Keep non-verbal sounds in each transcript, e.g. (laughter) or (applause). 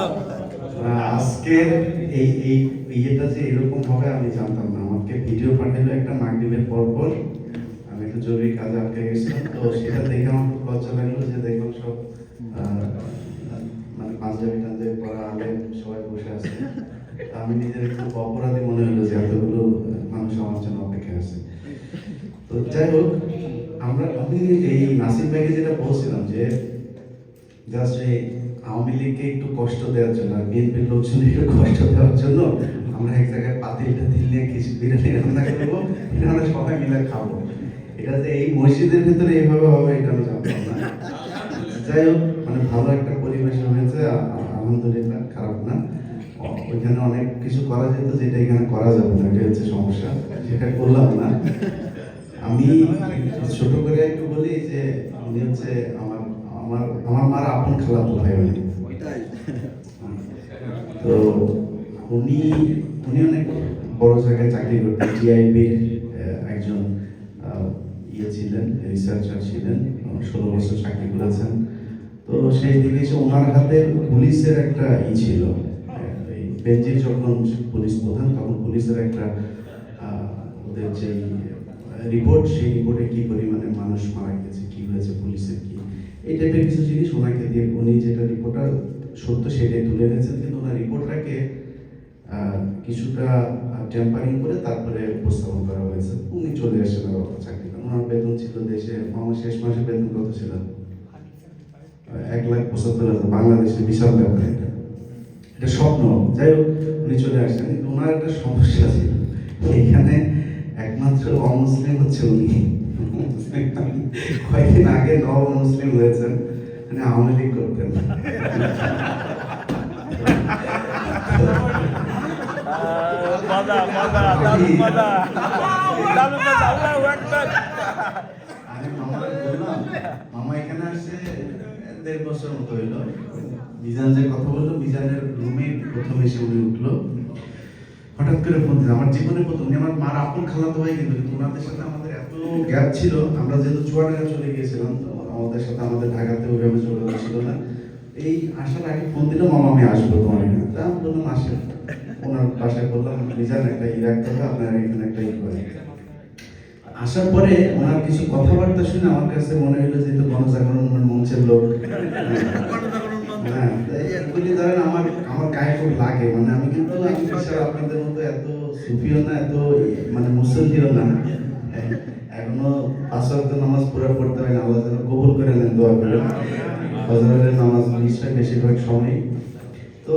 আহ, আজকের এই এই ইয়েটা যে এরকম হবে আমি জানতাম না। আমাকে ভিডিও পাঠালো একটা মাগরিবের পর পর আমি একটু জরুরি কাজে আটকে গেছিলাম। তো সেটা দেখে আমার খুব লজ্জা লাগল যে দেখলাম সব মানে পাঞ্জাবি টাঞ্জাবি পরা আলেম সবাই বসে আছে। আমি নিজের একটু অপরাধী মনে হলো যে এতগুলো মানুষ আমার জন্য অপেক্ষা আছে। তো যাই হোক আমরা আমি এই নাসিম ভাইকে যেটা বলছিলাম যে জাস্ট এই আওয়ামী লীগকে একটু কষ্ট দেওয়ার জন্য বিএনপির লোকজনকে একটু কষ্ট দেওয়ার জন্য আমরা এক জায়গায় পাতিলটা দিল নিয়ে কিছু বিরিয়ানি রান্না করব আমরা সবাই মিলে খাব। এটা যে এই মসজিদের ভিতরে এইভাবে হবে এটা আমি জানতাম না। যাই হোক মানে ভালো একটা পরিবেশ হয়েছে আলহামদুলিল্লাহ, খারাপ না। ওইখানে অনেক কিছু করা যেত যেটা এখানে করা যাবে না, এটা হচ্ছে সমস্যা, সেটা করলাম না। আমি ছোট করে একটু বলি যে আমি হচ্ছে আমার আমার আমার মার আপন খালাতো ভাই উনি তো উনি উনি অনেক বড় জায়গায় চাকরি করতেন। টিআইবির একজন ইয়ে ছিলেন রিসার্চার ছিলেন। ষোলো বছর চাকরি করেছেন। তো সেই দিকে ওনার হাতে পুলিশের একটা ই ছিল। বেঞ্জির যখন পুলিশ প্রধান তখন পুলিশের একটা ওদের যে রিপোর্ট সেই রিপোর্টে কি পরিমাণে মানুষ মারা গেছে, কি হয়েছে, পুলিশের কি? এই টাইপের কিছু জিনিস ওনাকে দিয়ে উনি যেটা রিপোর্টটা সত্য সেটাই তুলে এনেছেন, কিন্তু ওনার রিপোর্টটাকে কিছুটা টেম্পারিং করে তারপরে উপস্থাপন করা হয়েছে। উনি চলে আসেন আবার চাকরি করেন ওনার বেতন ছিল দেশে আমার শেষ মাসে বেতন কত ছিল? এক লাখ পঁচাত্তর হাজার, বাংলাদেশের বিশাল ব্যাপার এটা। এটা স্বপ্ন। যাই হোক, উনি চলে আসছেন কিন্তু ওনার একটা সমস্যা ছিল। এখানে একমাত্র অমুসলিম হচ্ছে উনি। কয়েকদিন আগে নব মুসলিম হয়েছেন মানে আওয়ামী লীগ করতেন। মামা এখানে আসছে দেড় বছর মতো হইল। মিজান যে কথা বলল, মিজানের রুমে প্রথম উনি উঠল। হঠাৎ করে ফোন দিল। আমার জীবনে প্রথম আমার মার আপন খালাতো ভাই কিন্তু কিন্তু ওনাদের সাথে আমাদের এত গ্যাপ ছিল। আমরা যেহেতু চুয়াডাঙ্গা চলে গিয়েছিলাম, তো আমাদের সাথে আমাদের ঢাকাতে ওইভাবে যোগাযোগ ছিল না। এই আসার আগে ফোন দিল, মামা, আমি আসব তোমার এখানে। তা আমি বললাম, আসেন। ওনার বাসায় বললাম মিজান একটা ই রাখতে হবে, আপনার এখানে একটা ই করে। আসার পরে ওনার কিছু কথাবার্তা শুনে আমার কাছে মনে হলো যে তো গণজাগরণ মঞ্চের লোক। হ্যাঁ ধরেন আমার আমার গায়ে খুব লাগে মানে আমি কিন্তু আপনাদের মতো এত সুফিও না এত মানে মুসল্লিও না। হ্যাঁ, এখনও পাঁচ ওয়াক্ত নামাজ পুরো পড়তে হয় আল্লাহ যেন কবুল করে নেন দোয়া করে। নামাজ হয় বেশিরভাগ সময়। তো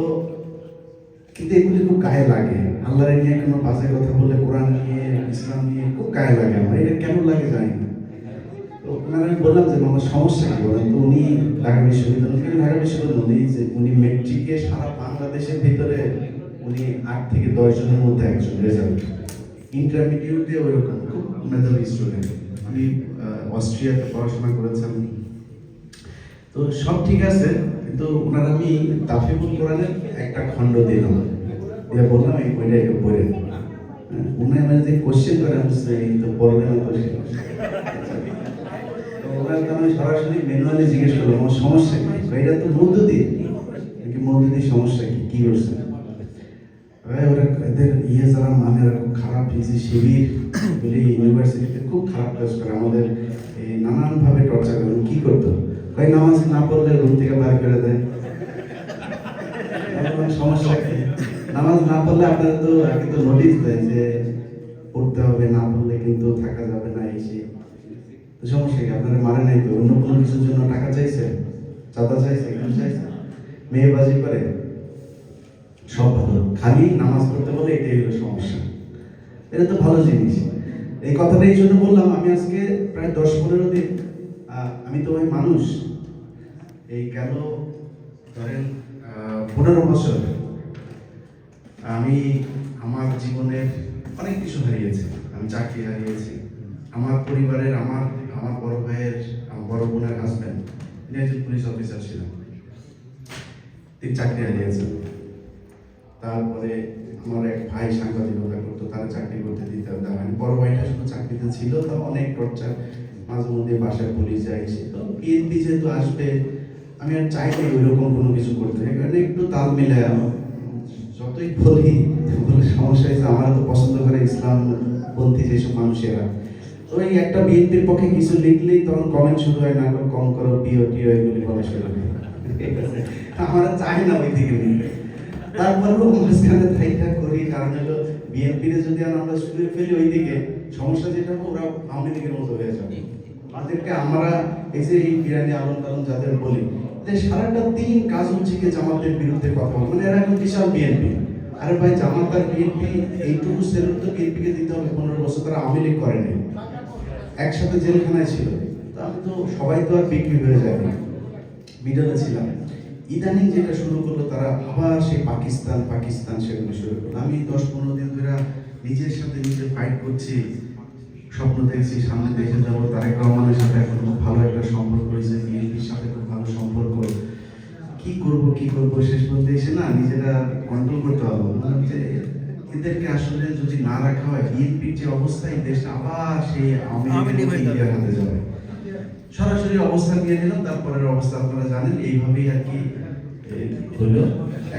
কিন্তু এগুলি খুব গায়ে লাগে। আল্লাহর নিয়ে কোনো বাজে কথা বলে কোরআন নিয়ে ইসলাম নিয়ে খুব গায়ে লাগে আমার। এটা কেন লাগে জানি না। ওনার আমি বললাম যে আমার সমস্যা কি? বলেন তো উনি ঢাকা বিশ্ববিদ্যালয় থেকে ঢাকা বিশ্ববিদ্যালয় উনি যে উনি মেট্রিকে সারা বাংলাদেশের ভিতরে উনি আট থেকে দশ জনের মধ্যে একজন রেজাল্ট। ইন্টারমিডিয়েটে ওইরকম খুব মেধাবী স্টুডেন্ট উনি অস্ট্রিয়াতে পড়াশোনা করেছেন। তো সব ঠিক আছে কিন্তু ওনার আমি তাফিবুল কোরআনের একটা খণ্ড দিলাম। দিয়ে বললাম এই বইটা একটু পড়ে হ্যাঁ, উনি আমার যে কোশ্চেন করে আমি তো পড়বে না কোশ্চেন তো ওনাকে আমি সরাসরি ম্যানুয়ালি জিজ্ঞেস করলাম, আমার সমস্যা কি? তো এটা তো মধ্যদি কি মধ্যদি সমস্যা কি? কি করছে ভাই, ওরা এদের ইয়ে যারা মানে খুব খারাপ ইজি শিবির, বলি ইউনিভার্সিটিতে খুব খারাপ কাজ করে। আমাদের নানানভাবে টর্চার করে। কি করতো কই নামাজ না পড়লে রুম থেকে বার করে দেয়। সমস্যা কি? নামাজ না পড়লে আপনারা তো, আগে তো নোটিশ দেয় যে পড়তে হবে, না পড়লে কিন্তু থাকা যাবে না, এই তো সমস্যা কি? আপনারা মানে নাই তো? অন্য কোনো কিছুর জন্য টাকা চাইছে চাঁদা চাইছে কেন চাইছে মেয়েবাজি করে? সব ভালো। খালি নামাজ পড়তে বলে এটাই হলো সমস্যা। এটা তো ভালো জিনিস। এই কথাটা এই জন্য বললাম, আমি আজকে প্রায় দশ পনেরো দিন আমি তো ওই মানুষ। এই গেল, ধরেন পনেরো বছর। আমি আমার জীবনের অনেক কিছু হারিয়েছি। আমি চাকরি হারিয়েছি। আমার পরিবারের, আমার আমার বড় ভাইয়ের বড় বোনের হাজব্যান্ড তিনি একজন পুলিশ অফিসার ছিলেন। তিনি চাকরি হারিয়েছেন। তারপরে আমার এক ভাই সাংবাদিকতা করতো, তারা চাকরি করতে দিতে দেওয়া হয়নি বড় ভাইটা শুধু চাকরিতে ছিল তা অনেক টর্চার। মাঝে মধ্যে বাসায় পুলিশ যায় তো বিএনপি যেহেতু আসবে, আমি আর চাই না ওইরকম কোনো কিছু করতে। এই কারণে একটু তাল মিলে যতই বলি সমস্যা হয়েছে আমরা তো পছন্দ করে ইসলাম পন্থী যেসব মানুষেরা। এই একটা বিএনপির পক্ষে কিছু লিখলেই তখন কমেন্ট শুরু হয় না কম করো পিও টিও এগুলি বলা শুরু হয়। আমরা চাই না ওই দিকে তারপরেও মাঝখানে তাইটা করি, কারণ হলো বিএনপির যদি আমরা শুরু ফেলি ওই দিকে সমস্যা যেটা হবে, ওরা আওয়ামী লীগের মতো হয়ে যাবে। তাদেরকে আমরা এই যে এই বিরিয়ানি আলম টালম যাদের বলি, যে সারাটা দিন কাজ হচ্ছে কি জামাতের বিরুদ্ধে কথা বলে? মানে এরা এখন বিশাল বিএনপি আরে ভাই, জামাত আর বিএনপি এইটুকু সেলুট তো বিএনপিকে দিতে হবে, পনেরো বছর তারা আওয়ামী লীগ করেনি একসাথে জেলখানায় ছিল। তো আমি তো সবাই তো আর বিক্রি হয়ে যায় না। মিডলে ছিলাম। ইদানিং যেটা শুরু করল, তারা আবার সেই পাকিস্তান পাকিস্তান সেগুলো শুরু করল। আমি দশ পনেরো দিন ধরে নিজের সাথে নিজে ফাইট করছি। স্বপ্ন দেখছি, সামনে দেখে যাব। তারেক রহমানের সাথে এখন খুব ভালো একটা সম্পর্ক হয়েছে, বিএনপির সাথে খুব ভালো সম্পর্ক। কি করব কি করব, শেষ পর্যন্ত এসে না নিজেরা কন্ট্রোল করতে পারব না। যে এদেরকে আসলে যদি না রাখা হয় বিএনপির যে অবস্থা এই দেশটা আবার সেই। হাতে যাবে। সরাসরি অবস্থান নিয়ে নিলাম তারপরের অবস্থা আপনারা জানেন এইভাবেই আর কি হলো।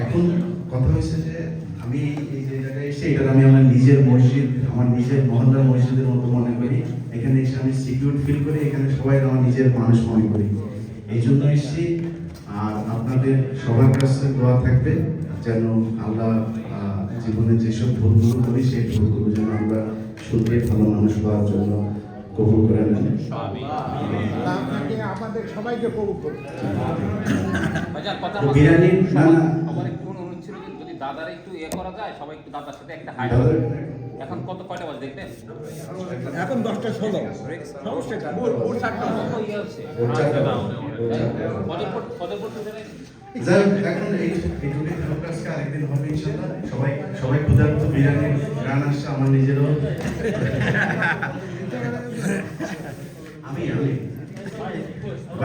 এখন কথা হয়েছে যে আমি এই যে জায়গায় এসে এটা আমি আমার নিজের মসজিদ আমার নিজের মহল্লার মসজিদের মতো মনে করি। এখানে এসে আমি সিকিউর ফিল করি এখানে সবাই আমার নিজের মানুষ মনে করি। এই জন্য এসেছি। আর আপনাদের সবার কাছে দোয়া থাকবে যেন আল্লাহ জীবনে যেসব ভুলগুলো করি সেই ভুলগুলো যেন আমরা শুধরে ভালো মানুষ হওয়ার জন্য কবুল করে নেন আমাদের সবাইকে কবুল করুন। না দাদার একটু ইয়ে করা যায় সবাই একটু দাদার সাথে একটা হাই এখন কত কয়টা বাজে দেখবেন? এখন দশটা ষোলো। সমস্যা কি? ভোর ভোর চারটা ইয়ে হচ্ছে যাই এখন এই এইটুকুই আজকে, আরেকদিন হবে ইনশাআল্লাহ। সবাই সবাই ক্ষুধার্ত বিরিয়ানি রান আসছে আমার নিজেরও। (laughs) আমি আমি।